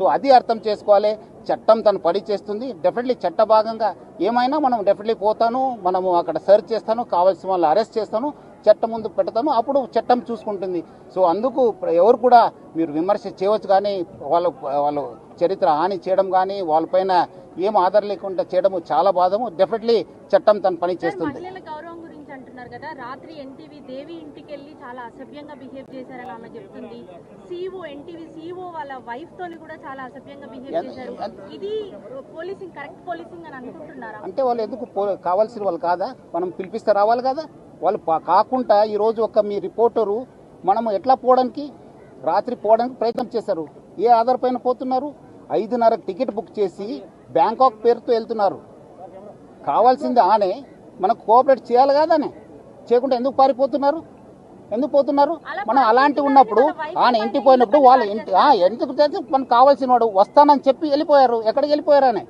So అది అర్థం చేసుకోవాలి. చట్టం తను పని చేస్తుంది. డెఫినెట్లీ చట్ట భాగంగా ఏమైనా మనం డెఫినెట్లీ పోతాను మనము అక్కడ సెర్చ్ చేస్తాను కావాల్సిన వాళ్ళు అరెస్ట్ చేస్తాను చట్టం ముందు పెడతాను అప్పుడు చట్టం చూసుకుంటుంది. సో అందుకు ఎవరు కూడా మీరు విమర్శ చేయవచ్చు కానీ వాళ్ళ వాళ్ళు చరిత్ర హాని చేయడం కానీ వాళ్ళపైన ఏం ఆధారం లేకుండా చేయడము చాలా బాధము. డెఫినెట్లీ చట్టం తన పని చేస్తుంది. అంటున్నారు కదా. రాత్రి ఎన్టీవీ దేవి ఇంటికి వెళ్ళి చాలా అసభ్యంగా బిహేవ్ చేశారని ఆమె చెప్తుంది. సీఓ ఎన్టీవీ సీఓ వాళ్ళ వైఫ్ తోని కూడా చాలా అసభ్యంగా బిహేవ్ చేశారు. ఇది పోలీసింగ్ కరెక్ట్ పోలీసింగ్ అని అనుకుంటున్నారా? అంటే వాళ్ళు ఎందుకు కావాల్సిన వాళ్ళు కాదా? మనం పిలిపిస్తే రావాలి కదా? వాళ్ళు కాకుండా ఈరోజు ఒక మీ రిపోర్టరు మనము ఎట్లా పోవడానికి? రాత్రి పోవడానికి ప్రయత్నం చేశారు. ఏ ఆధార్ పైన పోతున్నారు? ఐదున్నర టికెట్ బుక్ చేసి బ్యాంకాక్ పేరుతో వెళ్తున్నారు. కావాల్సింది ఆనే. మనకు కోఆపరేట్ చేయాలి కాదానే చేయకుండా ఎందుకు పారిపోతున్నారు? ఎందుకు పోతున్నారు? మనం అలాంటి ఉన్నప్పుడు ఆయన ఇంటికి పోయినప్పుడు వాళ్ళు ఇంటి ఎందుకు మనకు కావాల్సిన వాడు? వస్తానని చెప్పి వెళ్ళిపోయారు. ఎక్కడికి వెళ్ళిపోయారు అని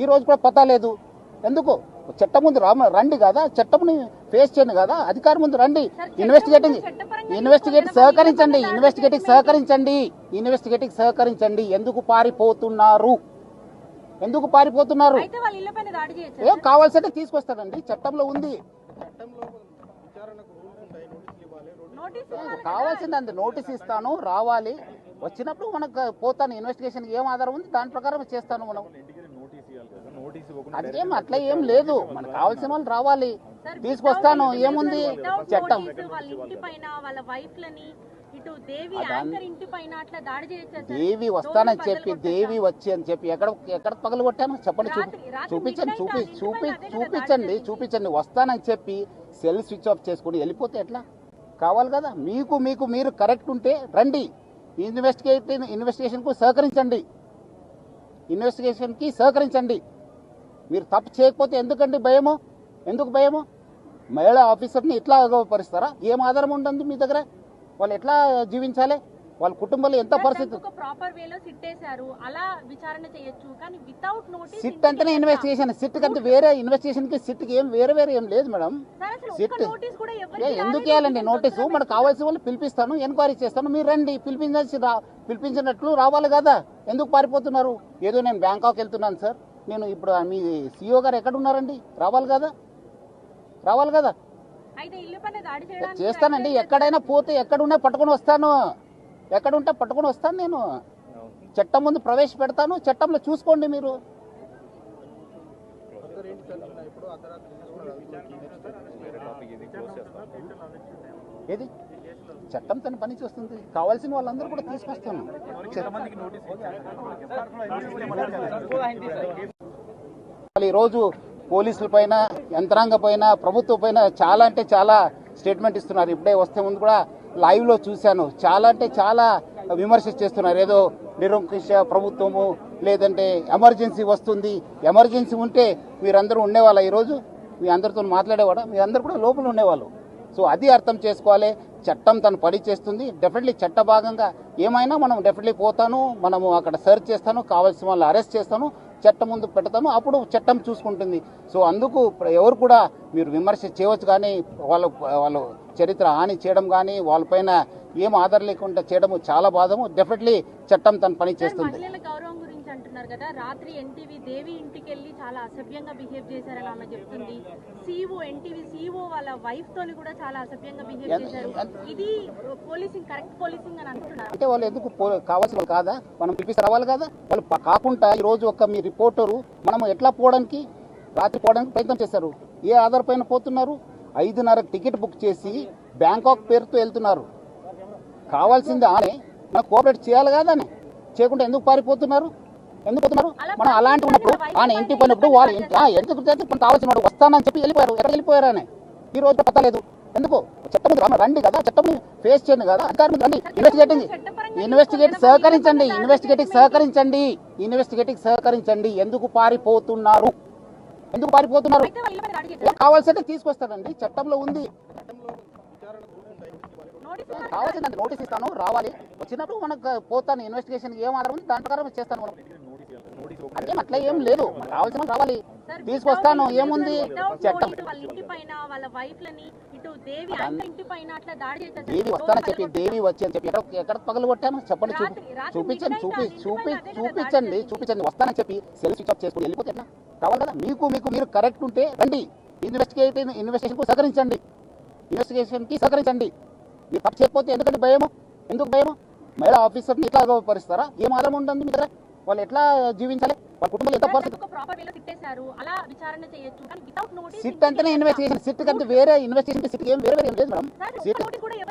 ఈ రోజు కూడా పతా లేదు. ఎందుకు? చట్టం ముందు రామ రండి కదా. చట్టంని ఫేస్ చేయండి కదా. అధికారం ముందు రండి. ఇన్వెస్టిగేటింగ్ ఇన్వెస్టిగేట్ సహకరించండి. ఇన్వెస్టిగేటింగ్ సహకరించండి. ఇన్వెస్టిగేటింగ్ సహకరించండి. ఎందుకు పారిపోతున్నారు? ఎందుకు పారిపోతున్నారు? అయితే వాళ్ళ ఇళ్ళ పైన దాడి చేయొచ్చు ఏం కావాల్సింటే తీసుకొస్తాడండి చట్టంలో ఉంది. నోటీస్ కావాల్సింది అంత నోటీస్ ఇస్తాను రావాలి. వచ్చినప్పుడు మనకు పోతాను ఇన్వెస్టిగేషన్ ఏం ఆధారం ఉంది? దాని ప్రకారం చేస్తాను మనం. అదేం అట్లా ఏం లేదు. మనకు కావాల్సిన వాళ్ళు రావాలి. తీసుకొస్తాను ఏముంది? చట్టం. దేవి వస్తానని చెప్పి దేవి వచ్చి అని చెప్పి ఎక్కడ ఎక్కడ పగలు కొట్టాను? చెప్పండి చూపించండి చూపి చూపి చూపించండి చూపించండి వస్తానని చెప్పి సెల్ స్విచ్ ఆఫ్ చేసుకుని వెళ్ళిపోతే ఎట్లా? కావాలి కదా. మీకు మీకు మీరు కరెక్ట్ ఉంటే రండి. ఇన్వెస్టిగేట్ ఇన్వెస్టిగేషన్కు సహకరించండి. ఇన్వెస్టిగేషన్కి సహకరించండి. మీరు తప్పు చేయకపోతే ఎందుకండి భయము? ఎందుకు భయము? మహిళా ఆఫీసర్ని ఇట్లా అగౌపరుస్తారా ఏం ఆధారం ఉంటుంది మీ దగ్గర? వాళ్ళు ఎట్లా జీవించాలి? వాళ్ళ కుటుంబంలో ఎంత పరిస్థితి? ఒక ప్రాపర్ వేలో సిట్ వేశారు అలా విచారణ చేయొచ్చు. కానీ వితౌట్ నోటీస్ సిట్ అంటేనే ఇన్వెస్టిగేషన్ సిట్ కంటే వేరే ఇన్వెస్టిగేషన్కి సిట్కి ఏం వేరే వేరే ఏం లేదు మేడం. సిట్ ఎందుకు వేయాలండి నోటీసు మనకు కావాల్సిన వాళ్ళు పిలిపిస్తాను ఎంక్వైరీ చేస్తాను. మీరు రండి పిలిపించాల్సి పిలిపించినట్లు రావాలి కదా. ఎందుకు పారిపోతున్నారు? ఏదో నేను బ్యాంకాక్ వెళ్తున్నాను సార్. నేను ఇప్పుడు మీ సిఇఓ గారు ఎక్కడ ఉన్నారండి? రావాలి కదా? రావాలి కదా? చేస్తానండి. ఎక్కడైనా పోతే ఎక్కడున్నా పట్టుకొని వస్తాను. ఎక్కడుంటే పట్టుకొని వస్తాను నేను. చట్టం ముందు ప్రవేశపెడతాను. చట్టంలో చూసుకోండి మీరు. ఏది? చట్టం తన పని చేస్తుంది. కావాల్సిన వాళ్ళందరూ కూడా తీసుకొస్తాను. వాళ్ళు ఈరోజు పోలీసుల పైన యంత్రాంగ పైన ప్రభుత్వం పైన చాలా అంటే చాలా స్టేట్మెంట్ ఇస్తున్నారు. ఇప్పుడే వస్తే ముందు కూడా లైవ్లో చూశాను. చాలా అంటే చాలా విమర్శ చేస్తున్నారు. ఏదో నిరంకుశ ప్రభుత్వము లేదంటే ఎమర్జెన్సీ వస్తుంది. ఎమర్జెన్సీ ఉంటే మీరందరూ ఉండేవాళ్ళ ఈరోజు. మీ అందరితో మాట్లాడేవాడు? మీ అందరు కూడా లోపల ఉండేవాళ్ళు. సో అది అర్థం చేసుకోవాలి. చట్టం తను పని చేస్తుంది. డెఫినెట్లీ చట్ట భాగంగా ఏమైనా మనం డెఫినెట్లీ పోతాను మనము అక్కడ సెర్చ్ చేస్తాను కావాల్సిన వాళ్ళు అరెస్ట్ చేస్తాను. చట్టం ముందు పెడతాను అప్పుడు చట్టం చూసుకుంటుంది. సో అందుకు ఎవరు కూడా మీరు విమర్శ చేయవచ్చు కానీ వాళ్ళ వాళ్ళు చరిత్ర హాని చేయడం కానీ వాళ్ళపైన ఏం ఆధారం లేకుండా చేయడము చాలా బాధము. డెఫినెట్లీ చట్టం తన పని చేస్తుంది. అంటున్నారు కదా. రాత్రి ఎన్టీవీ దేవి ఇంటికి వెళ్ళి చాలా అసభ్యంగా బిహేవ్ చేశారని ఆమె చెప్తుంది. సీఓ ఎన్టీవీ సీఓ వాళ్ళ వైఫ్ తోని కూడా చాలా అసభ్యంగా బిహేవ్ చేశారు. ఇది పోలీసింగ్ కరెక్ట్ పోలీసింగ్ అని అనుకుంటున్నారు అంటే వాళ్ళు ఎందుకు కావాల్సిన కాదా? మనం పిలిపిస్తే రావాలి కదా? వాళ్ళు కాకుండా ఈ రోజు ఒక మీ రిపోర్టరు మనము ఎట్లా పోవడానికి రాత్రి పోవడానికి ప్రయత్నం చేశారు. ఏ ఆధార్ పైన పోతున్నారు? ఐదున్నర టికెట్ బుక్ చేసి బ్యాంకాక్ పేరుతో వెళ్తున్నారు. కావాల్సింది ఆనే మనకు కోఆపరేట్ చేయాలి కాదానే చేయకుండా ఎందుకు పారిపోతున్నారు? ఎందుకు పోతున్నారు? మనం అలాంటి ఉన్నప్పుడు ఆయన ఇంటికి పోయినప్పుడు వాళ్ళు ఇంటి ఎందుకు కావాల్సిన వాడు వస్తానని చెప్పి వెళ్ళిపోయారు. ఎక్కడ వెళ్ళిపోయారు అని ఈ రోజు కూడా పతా లేదు ఎందుకు చట్టం రండి కదా. చట్టంని ఫేస్ చేయండి కదా. అధికారం రండి. ఇన్వెస్టిగేటింగ్ ఇన్వెస్టిగేట్ సహకరించండి. ఇన్వెస్టిగేటింగ్ సహకరించండి. ఇన్వెస్టిగేటింగ్ సహకరించండి. ఎందుకు పారిపోతున్నారు? ఎందుకు పారిపోతున్నారు? కావాల్సింటే తీసుకొస్తాడండి చట్టంలో ఉంది. కావాల్సిందండి నోటీస్ ఇస్తాను రావాలి. వచ్చినప్పుడు మనకు పోతాను ఇన్వెస్టిగేషన్ ఏం ఆధారం ఉంది దాని ప్రకారం చేస్తాను మనం. అదేం అట్లా ఏం లేదు. కావాల్సిన రావాలి. తీసుకొస్తాను ఏముంది? చట్టం దేవి వస్తానని చెప్పి. దేవి వచ్చి అని చెప్పి ఎక్కడ ఎక్కడ పగలు కొట్టాను? చెప్పండి చూపించండి చూపి చూపి చూపించండి చూపించండి వస్తానని చెప్పి సెల్ స్విచ్ ఆఫ్ చేసుకుని వెళ్ళిపోతే ఎట్లా? కావాలి కదా? మీకు మీకు మీరు కరెక్ట్ ఉంటే రండి. ఇన్వెస్టిగేట్ ఇన్వెస్టిగేషన్కు సహకరించండి. ఇన్వెస్టిగేషన్కి సహకరించండి. మీరు తప్పు చేయకపోతే ఎందుకంటే భయము? ఎందుకు భయము? మహిళా ఆఫీసర్ని ఇట్లా గౌరవపరుస్తారా ఏం ఆధారం ఉంటుంది మీ దగ్గర వాళ్ళు ఎట్లా జీవించాలి? వాళ్ళ ఎంత పరిస్థితి నోటీస్ సిట్ అంటేనే ఇన్వెస్టిగేషన్ సిట్ కంటే వేరే ఇన్వెస్టిగేషన్ సిట్ ఏం వేరే వేరే ఏం లేదు మేడం. సిట్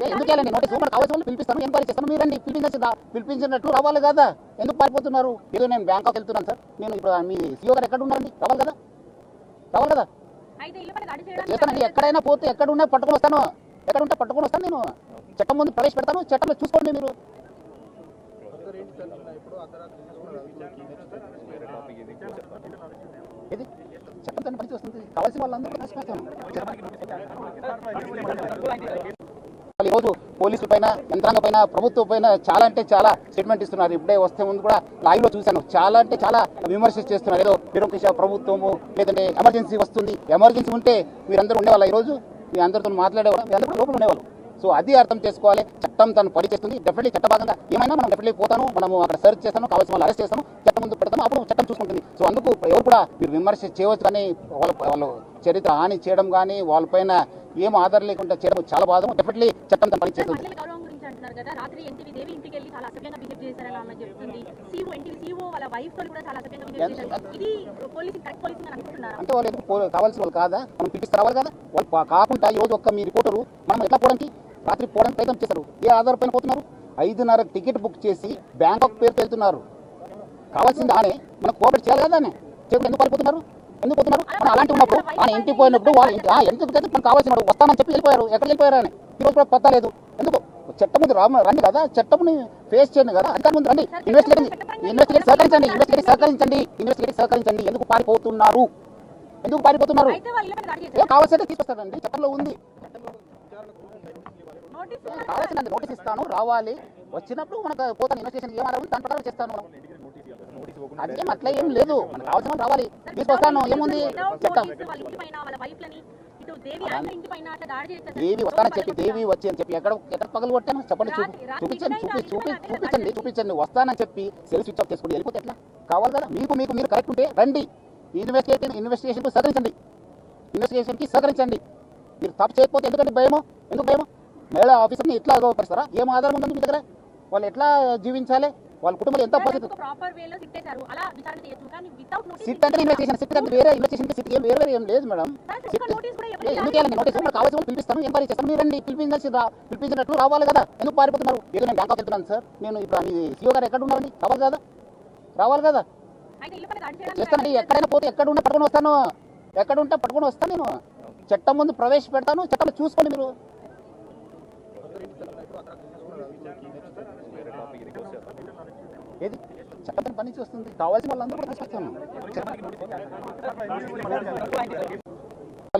ఎందుకు వెళ్ళండి నోటీస్ మనకు పిలిపిస్తాను ఎంక్వైరీ చేస్తాను పిలిపించినట్లు రావాలి కదా. ఎందుకు పారిపోతున్నారు? ఏదో నేను బ్యాంకాక్ వెళ్తున్నాను సార్. నేను ఇప్పుడు మీ సీఓ గారు ఎక్కడ ఉన్నారండి? రావాలి కదా? రావాలి కదా? చేస్తానండి. ఎక్కడైనా పోతే ఎక్కడ ఉన్నా పట్టుకొని వస్తాను. ఎక్కడ ఉంటే పట్టుకొని వస్తాను నేను. చట్టం ముందు ప్రవేశపెడతాను చట్టంలో చూసుకోండి మీరు. ఏది? చట్టం తన వస్తుంది. కావాల్సిన వాళ్ళందరూ రాసిపోతాను ఈరోజు పోలీసుల పైన యంత్రాంగ పైన ప్రభుత్వం పైన చాలా అంటే చాలా స్టేట్మెంట్ ఇస్తున్నారు. ఇప్పుడే వస్తే ముందు కూడా లైవ్లో చూశాను. చాలా అంటే చాలా విమర్శ చేస్తున్నారు. ఏదో నిరంకుశ ప్రభుత్వము లేదంటే ఎమర్జెన్సీ వస్తుంది. ఎమర్జెన్సీ ఉంటే మీరందరూ ఉండేవాళ్ళ ఈరోజు? మీ అందరితో మాట్లాడేవాళ్ళు? మీ అందరూ లోపల ఉండేవాళ్ళు. సో అది అర్థం చేసుకోవాలి. చట్టం తను పని చేస్తుంది. డెఫినెట్లీ చట్టభాగంగా ఏమైనా మనం డెఫినెట్లీ పోతాను మనము అక్కడ సెర్చ్ చేస్తాను కావాల్సిన వాళ్ళు అరెస్ట్ చేస్తాను చట్టం ముందు పెడతాను అప్పుడు చట్టం చూసుకుంటుంది. సో అందుకు ఎవరు కూడా మీరు విమర్శ చేయవచ్చు కానీ వాళ్ళ వాళ్ళు చరిత్ర హాని చేయడం కానీ వాళ్ళపైన ఏం ఆధారం లేకుండా చేయడం చాలా బాధ. డెఫినెట్లీ చట్టం తన పని చేస్తుంది. మహిళల గౌరవం గురించి అంటున్నారు కదా. రాత్రి ఎన్టీవీ దేవి ఇంటికి వెళ్ళి చాలా అసభ్యంగా బిహేవ్ చేశారని ఆమె చెప్తుంది. సీఓ ఎన్టీవీ సీఓ వాళ్ళ వైఫ్తో కూడా చాలా అసభ్యంగా బిహేవ్ చేశారు. ఇది పోలీసింగ్ కరెక్ట్ పోలీసింగ్ అని అనుకుంటున్నారా? అంటే వాళ్ళు కావాల్సిన వాళ్ళు కాదా? మనం పిలిపిస్తే రావాలి కదా? వాళ్ళు కాకుండా ఈ రోజు ఒక్క మీ రిపోర్టరు మనం ఎట్లా పోవడానికి? రాత్రి పోవడానికి ప్రయత్నం చేశారు. ఏ ఆధార పైన పోతున్నారు? ఐదున్నర టికెట్ బుక్ చేసి బ్యాంకాక్ పేరుతో వెళ్తున్నారు కావాల్సింది ఆనే మనం కోఆపరేట్ చేయాలి కదా ఆనే. ఎందుకు పారిపోతున్నారు? ఎందుకు పోతున్నారు? మనం అలాంటి ఉన్నప్పుడు ఆయన ఇంటికి పోయినప్పుడు వాళ్ళు ఇంటి- ఎందుకు అయితే మనం కావాల్సిన వస్తానని చెప్పి వెళ్ళిపోయారు. ఎక్కడ వెళ్ళిపోయారు అని ఈ రోజు కూడా పత్తా లేదు. ఎందుకు? చట్టం ముందు రామ రండి కదా. చట్టంని ఫేస్ చేయండి కదా. అధికారం ముందు రండి. ఇన్వెస్టిగేషన్ ఇన్వెస్టిగేట్ సహకరించండి. ఇన్వెస్టిగేట్ సహకరించండి. ఇన్వెస్టిగేట్ సహకరించండి. ఎందుకు పారిపోతున్నారు? ఎందుకు పారిపోతున్నారు? ఏం కావాల్సిందే తీసుకొస్తారండి. చట్టంలో ఉంది. నోటీస్ కావాల్సిన నోటీస్ ఇస్తాను రావాలి. వచ్చినప్పుడు మనకు పోతాను ఇన్వెస్టిగేషన్ ఏం ఆధారం దాని ప్రకారం చేస్తాను. మనం అదేం అట్లా ఏం లేదు. మనకు కావాల్సిన రావాలి. తీసుకొస్తాను ఏముంది? చెప్తాం. దేవి వస్తానని చెప్పి దేవి వచ్చి అని చెప్పి ఎక్కడ ఎక్కడ పగలు కొట్టాను? చెప్పండి చూపి చూపించండి చూపి చూపి చూపించండి చూపించండి. వస్తానని చెప్పి సెల్ స్విచ్ ఆఫ్ చేసుకుని వెళ్ళిపోతే ఎట్లా? కావాలి కదా. మీకు మీకు మీరు కరెక్ట్ ఉంటే రండి. ఇన్వెస్టిగేషన్ ఇన్వెస్టిగేషన్ సహకరించండి. ఇన్వెస్టిగేషన్కి సహకరించండి. మీరు తప్పు చేయకపోతే ఎందుకంటే భయమో? ఎందుకు భయమో? మహిళా ఆఫీసర్ని ఇట్లా గౌరవపరుస్తారా ఏం ఆధారం ఉందండి మీ దగ్గర? వాళ్ళు ఎట్లా జీవించాలి? వాళ్ళ కుటుంబాలు ఎంత నోటీస్ సిట్ అంటే ఇన్వెస్టిగేషన్ సిట్ అంటే వేరే ఇన్వెస్టిగేషన్ సిట్ ఏం వేరే వేరే ఏం లేదు మేడం. సిట్ కూడా ఎందుకు వెళ్ళండి నోటీస్ మనకు కావాల్సిన పిలిపిస్తాను ఎంక్వైరీ చేస్తాను. మీరు రండి పిలిపించాల్సి పిలిపించినట్లు రావాలి కదా. ఎందుకు పారిపోతున్నారు? ఏదో నేను బ్యాంకాక్ వెళ్తున్నాను సార్. నేను ఇప్పుడు మీ సీఓ గారు ఎక్కడ ఉన్నారండి రావాలి కదా? రావాలి కదా? చేస్తానండి ఎక్కడైనా పోతే ఎక్కడ ఉన్నా పట్టుకొని వస్తాను. ఎక్కడ ఉంటే పట్టుకొని వస్తాను నేను. చట్టం ముందు ప్రవేశపెడతాను. చట్టంలో చూసుకోండి మీరు. ఏది? చట్టం పని చేస్తుంది. కావాల్సిన వాళ్ళందరూ కూడా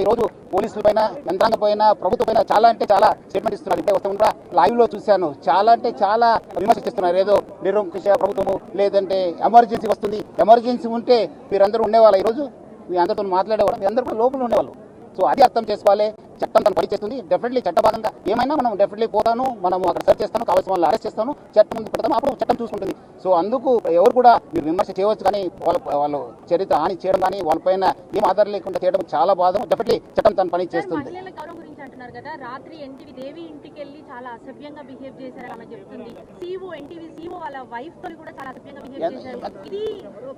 ఈ రోజు పోలీసుల పైన యంత్రాంగ పైన ప్రభుత్వం పైన చాలా అంటే చాలా స్టేట్మెంట్ ఇస్తున్నారు. ఇప్పుడే వస్తే లైవ్లో చూశాను. చాలా అంటే చాలా విమర్శ చేస్తున్నారు. ఏదో నిరంకుశ ప్రభుత్వము లేదంటే ఎమర్జెన్సీ వస్తుంది. ఎమర్జెన్సీ ఉంటే మీరందరూ ఉండేవాళ్ళ ఈరోజు? మీ అందరితో మాట్లాడేవాళ్ళు. మీ అందరూ కూడా లోపల ఉండేవాళ్ళు. సో అది అర్థం చేసుకోవాలి. చట్టం తను పనిచేస్తుంది డెఫినెట్లీ చట్టభాగంగా ఏమైనా మనం డెఫినెట్లీ పోతాను మనం అక్కడ సెర్చ్ చేస్తాను కావాల్సిన వాళ్ళు అరెస్ట్ చేస్తాను చట్టం ముందు పెడతాను అప్పుడు చట్టం చూసుకుంటుంది. సో అందుకు ఎవరు కూడా మీరు విమర్శ చేయవచ్చు కానీ వాళ్ళ వాళ్ళు చరిత్ర హాని చేయడం కానీ వాళ్ళపైన ఏం ఆధారం లేకుండా చేయడం చాలా బాధ. డెఫినెట్లీ చట్టం తన పని చేస్తుంది. మహిళల గౌరవం గురించి అంటున్నారు కదా. రాత్రి ఎన్టీవీ దేవి ఇంటికి వెళ్ళి చాలా అసభ్యంగా బిహేవ్ చేశారని ఆమె చెప్తుంది. సీఓ ఎన్టీవీ సీఓ వాళ్ళ వైఫ్తో కూడా చాలా అసభ్యంగా బిహేవ్ ఎంత- చేశారు. ఇది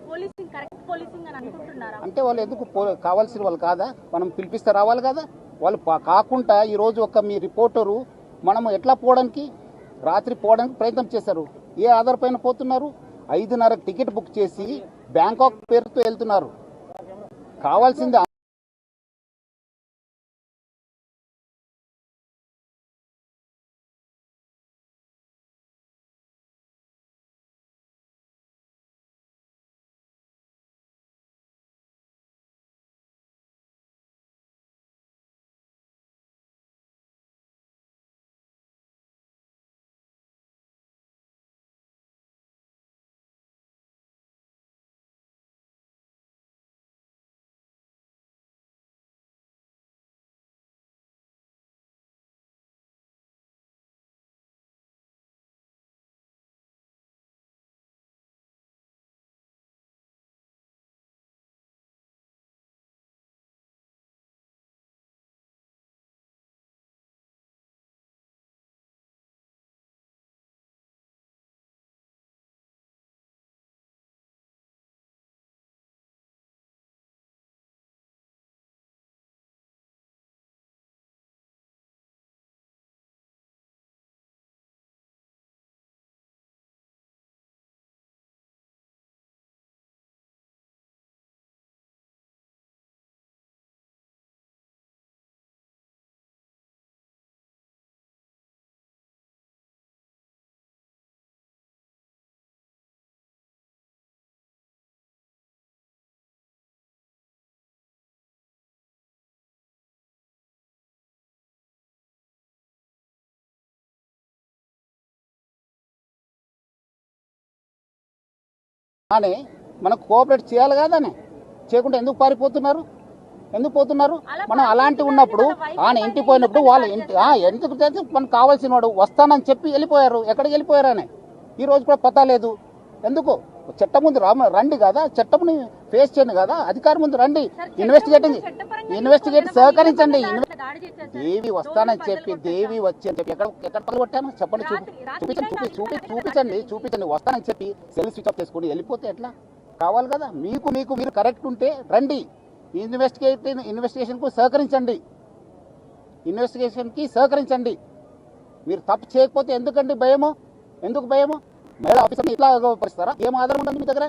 పోలీసింగ్ కరెక్ట్ పోలీసింగ్ అని అనుకుంటున్నారా? అంటే వాళ్ళు ఎందుకు కావాల్సిన వాళ్ళు కాదా? మనం పిలిపిస్తే రావాలి కదా? వాళ్ళు పా- కాకుండా ఈరోజు ఒక మీ రిపోర్టరు మనము ఎట్లా పోవడానికి రాత్రి పోవడానికి ప్రయత్నం చేశారు. ఏ ఆధార్ పైన పోతున్నారు? ఐదున్నర టికెట్ బుక్ చేసి బ్యాంకాక్ పేరుతో వెళ్తున్నారు. కావాల్సింది అని మనకు కోఆపరేట్ చేయాలి కాదని చేయకుండా ఎందుకు పారిపోతున్నారు? ఎందుకు పోతున్నారు? మనం అలాంటి ఉన్నప్పుడు ఆయన ఇంటి పోయినప్పుడు వాళ్ళ ఇంటి ఎందుకు మనకు కావాల్సిన వాడు వస్తానని చెప్పి వెళ్ళిపోయారు. ఎక్కడికి వెళ్ళిపోయారని? ఈ రోజు కూడా పతా లేదు. ఎందుకు? చట్టం ముందు రామ రండి కదా. చట్టంని ఫేస్ చేయండి కదా అధికారం ముందు రండి. Investigating investigate. సహకరించండి. దేవి వస్తానని చెప్పి దేవి వచ్చి అని చెప్పి ఎక్కడ ఎక్కడ పగలు కొట్టాను చెప్పండి చూపించండి చూపి చూపించండి చూపించండి వస్తానని చెప్పి సెల్ స్విచ్ ఆఫ్ చేసుకుని వెళ్ళిపోతే ఎట్లా? కావాలి కదా. మీకు మీకు మీరు కరెక్ట్ ఉంటే రండి. ఇన్వెస్టిగేట్ ఇన్వెస్టిగేషన్కు సహకరించండి. ఇన్వెస్టిగేషన్కి సహకరించండి. మీరు తప్పు చేయకపోతే ఎందుకండి భయము? ఎందుకు భయము? మహిళా ఆఫీసర్ని ఇట్లా పరిస్తారా ఏం ఆధారం ఉందండి మీ దగ్గర?